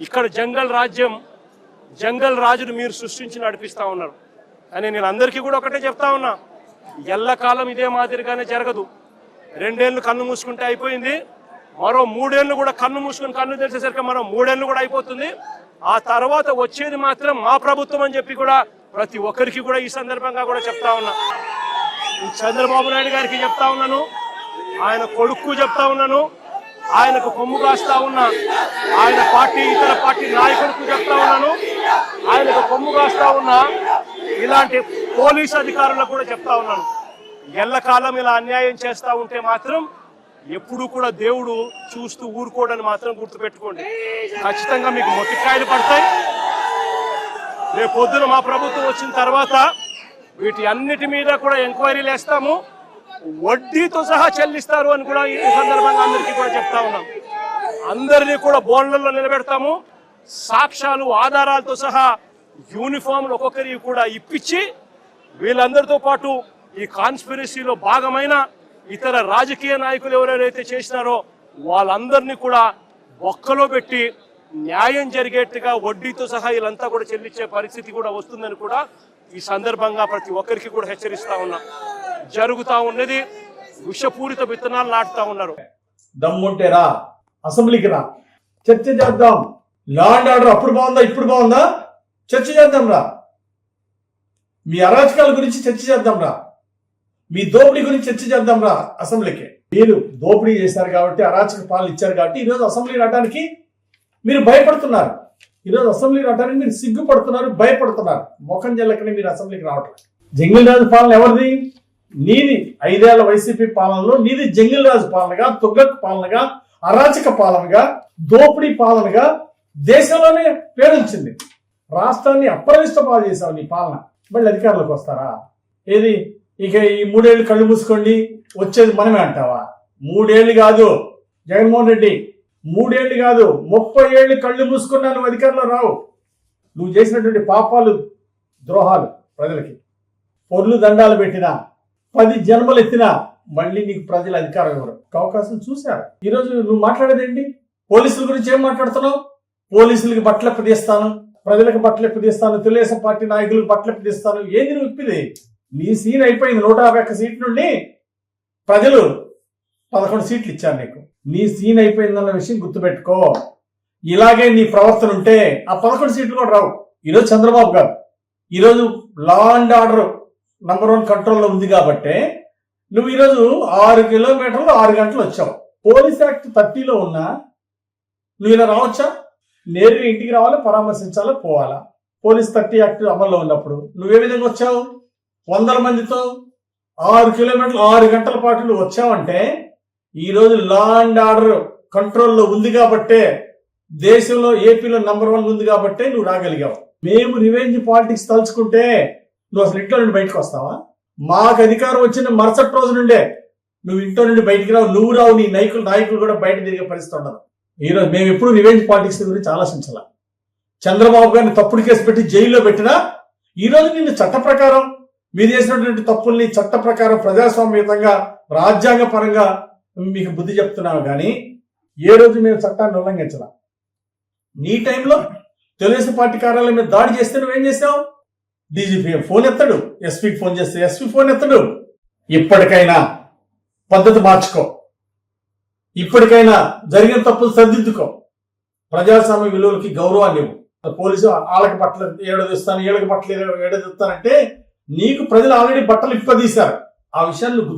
ఇక్కడ జంగల్ రాజ్యం జంగల్ రాజును మీరు సృష్టించి నడిపిస్తా ఉన్నారు. అని నేను అందరికీ కూడా ఒకటే చెప్తా ఉన్నా. ఎల్లకాలం ఇదే మాదిరిగానే జరగదు. రెండేళ్ళు కన్ను మూసుకుంటే అయిపోయింది. మరో మూడేళ్ళు కూడా కన్ను మూసుకుని కన్ను తెలిసేసరికి మరో మూడేళ్ళు కూడా అయిపోతుంది. ఆ తర్వాత వచ్చేది మాత్రం మా ప్రభుత్వం అని చెప్పి కూడా ప్రతి ఒక్కరికి కూడా ఈ సందర్భంగా కూడా చెప్తా ఉన్నా. చంద్రబాబు నాయుడు గారికి చెప్తా ఉన్నాను. ఆయన కొడుకు చెప్తా ఉన్నాను. ఆయనకు కొమ్ము కాస్తా ఉన్నా. ఆయన పార్టీ ఇతర పార్టీ నాయకులకు చెప్తా ఉన్నాను. ఆయనకు కొమ్ము కాస్తా ఉన్నా. ఇలాంటి పోలీస్ అధికారులకు కూడా చెప్తా ఉన్నాను. ఎల్లకాలం ఇలా అన్యాయం చేస్తా ఉంటే మాత్రం ఎప్పుడు కూడా దేవుడు చూస్తూ ఊరుకోడని మాత్రం గుర్తుపెట్టుకోండి. ఖచ్చితంగా మీకు మొట్టికాయలు పడతాయి. రేపు పొద్దున మా ప్రభుత్వం వచ్చిన తర్వాత వీటి అన్నిటి మీద కూడా ఎంక్వైరీలు వేస్తాము వడ్డీతో సహా చెల్లిస్తారు అని కూడా ఈ సందర్భంగా అందరికీ కూడా చెప్తా ఉన్నాం. అందరినీ కూడా బోన్లలో నిలబెడతాము. సాక్ష్యాలు ఆధారాలతో సహా యూనిఫామ్లు ఒక్కొక్కరికి కూడా ఇప్పించి వీళ్ళందరితో పాటు ఈ కాన్స్పిరసీలో భాగమైన ఇతర రాజకీయ నాయకులు ఎవరెవరైతే చేసినారో వాళ్ళందరినీ కూడా ఒక్కలో పెట్టి న్యాయం జరిగేట్టుగా వడ్డీతో సహా వీళ్ళంతా కూడా చెల్లించే పరిస్థితి కూడా వస్తుందని కూడా ఈ సందర్భంగా ప్రతి ఒక్కరికి కూడా హెచ్చరిస్తా ఉన్నాం. జరుగుతా ఉన్నది. విషపూరిత విత్తనాలు నాటుతా ఉన్నారు. దమ్ముంటే రా అసెంబ్లీకి రా. చర్చ చేద్దాం. లా అండ్ ఆర్డర్ అప్పుడు బాగుందా ఇప్పుడు బాగుందా? చర్చ చేద్దాం రా. మీ అరాచకాల గురించి చర్చ చేద్దాం రా. మీ దోపిడీ గురించి చర్చ చేద్దాం రా అసెంబ్లీకి. మీరు దోపిడీ చేశారు కాబట్టి అరాచక పాలన ఇచ్చారు కాబట్టి ఈరోజు అసెంబ్లీ రావడానికి మీరు భయపడుతున్నారు. ఈరోజు అసెంబ్లీ రావడానికి మీరు సిగ్గుపడుతున్నారు భయపడుతున్నారు. ముఖం జల్లకనే మీరు అసెంబ్లీకి రావట్లేదు. జంగిల్ రాజు పాలన ఎవరిది? నీది ఐదేళ్ళ వైసీపీ పాలనలో నీది జంగిల్ రాజు పాలనగా తుగ్గక్ పాలనగా అరాచక పాలనగా దోపిడీ పాలనగా దేశంలోనే పేరు వచ్చింది రాష్ట్రాన్ని అప్రవిష్ట పాలు చేశావు నీ పాలన. మళ్ళీ అధికారులకు వస్తారా? ఏది? ఇక ఈ మూడేళ్ళు కళ్ళు మూసుకోండి వచ్చేది మనమే అంటావా? మూడేళ్ళు కాదు జగన్మోహన్ రెడ్డి. మూడేళ్ళు కాదు ముప్పై ఏళ్ళు కళ్ళు మూసుకున్నా నువ్వు అధికారంలో రావు. నువ్వు చేసినటువంటి పాపాలు ద్రోహాలు ప్రజలకి. పొర్లు దండాలు పెట్టినా పది జన్మలు ఎత్తినా మళ్ళీ నీకు ప్రజల అధికారం ఇవ్వరు అవకాశం చూశారు. ఈరోజు నువ్వు మాట్లాడేదేంటి పోలీసుల గురించి ఏం మాట్లాడుతున్నావు? పోలీసులకి బట్టలు ఎప్పదీస్తాను ప్రజలకు బట్టలు ఎప్పదీస్తాను తెలుగుదేశం పార్టీ నాయకులకు బట్టలు ఎప్పదీస్తాను ఏంది నువ్వు ఇప్పింది? నీ సీన్ అయిపోయింది. నూట యాభై ఒక్క సీట్ నుండి ప్రజలు పదకొండు సీట్లు ఇచ్చారు నీకు. నీ సీన్ అయిపోయిందన్న విషయం గుర్తుపెట్టుకో. ఇలాగే నీ ప్రవర్తన ఉంటే ఆ పదకొండు సీట్లు కూడా రావు. ఈరోజు చంద్రబాబు గారు ఈరోజు law and order number one కంట్రోల్లో ఉంది కాబట్టే నువ్వు ఈరోజు ఆరు కిలోమీటర్లు ఆరు గంటలు వచ్చావు. పోలీస్ యాక్ట్ థర్టీలో ఉన్నా నువ్వు ఇలా రావచ్చా? నేరుగా ఇంటికి రావాలి పరామర్శించాలా పోవాలా? పోలీస్ థర్టీ యాక్ట్ అమల్లో ఉన్నప్పుడు నువ్వు ఏ విధంగా వచ్చావు? వందల మందితో ఆరు కిలోమీటర్లు ఆరు గంటల పాటు నువ్వు వచ్చావంటే ఈరోజు లా అండ్ ఆర్డర్ కంట్రోల్లో ఉంది కాబట్టే దేశంలో ఏపీలో నంబర్ వన్ ఉంది కాబట్టే నువ్వు రాగలిగావు. మేము రివెంజ్ పాలిటిక్స్ తలుచుకుంటే నువ్వు అసలు ఇంట్లో నుండి బయటకు వస్తావా? మాకు అధికారం వచ్చిన మరుసటి రోజు నుండే. నువ్వు ఇంట్లో నుండి బయటికి రావు నువ్వు రావు నీ నాయకులు నాయకులు కూడా బయట తిరిగే పరిస్థితి ఉండదు. ఈరోజు మేము ఎప్పుడు రివెంజ్ పాలిటిక్స్ గురించి ఆలోచించాల. చంద్రబాబు గారిని తప్పుడు కేసు పెట్టి జైల్లో పెట్టినా ఈ రోజు నిన్ను చట్ట ప్రకారం మీరు చేసినటువంటి తప్పుల్ని చట్ట ప్రకారం ప్రజాస్వామ్యతంగా రాజ్యాంగ పరంగా మీకు బుద్ధి చెప్తున్నాము కానీ ఏ రోజు మేము చట్టాన్ని ఉల్లంఘించలా. నీ టైంలో తెలుగుదేశం పార్టీ కార్యాలయం మీద దాడి చేస్తే నువ్వేం చేసావు? డీజీపీ ఫోన్ ఎత్తాడు ఎస్పీకి ఫోన్ చేస్తే ఎస్పీ ఫోన్ ఎత్తాడు. ఇప్పటికైనా పద్ధతి మార్చుకో. ఇప్పటికైనా జరిగిన తప్పులు సర్దిద్దుకో. ప్రజాస్వామ్య విలువలకి గౌరవాన్ని ఇవ్వు. పోలీసు వాళ్ళకి బట్టలు ఏడదిస్తాను ఏళ్ళకి బట్టలు ఏడదిస్తానంటే నీకు ప్రజలు ఆల్రెడీ బట్టలు ఇప్పదీశారు. ఆ విషయాన్ని గుర్తు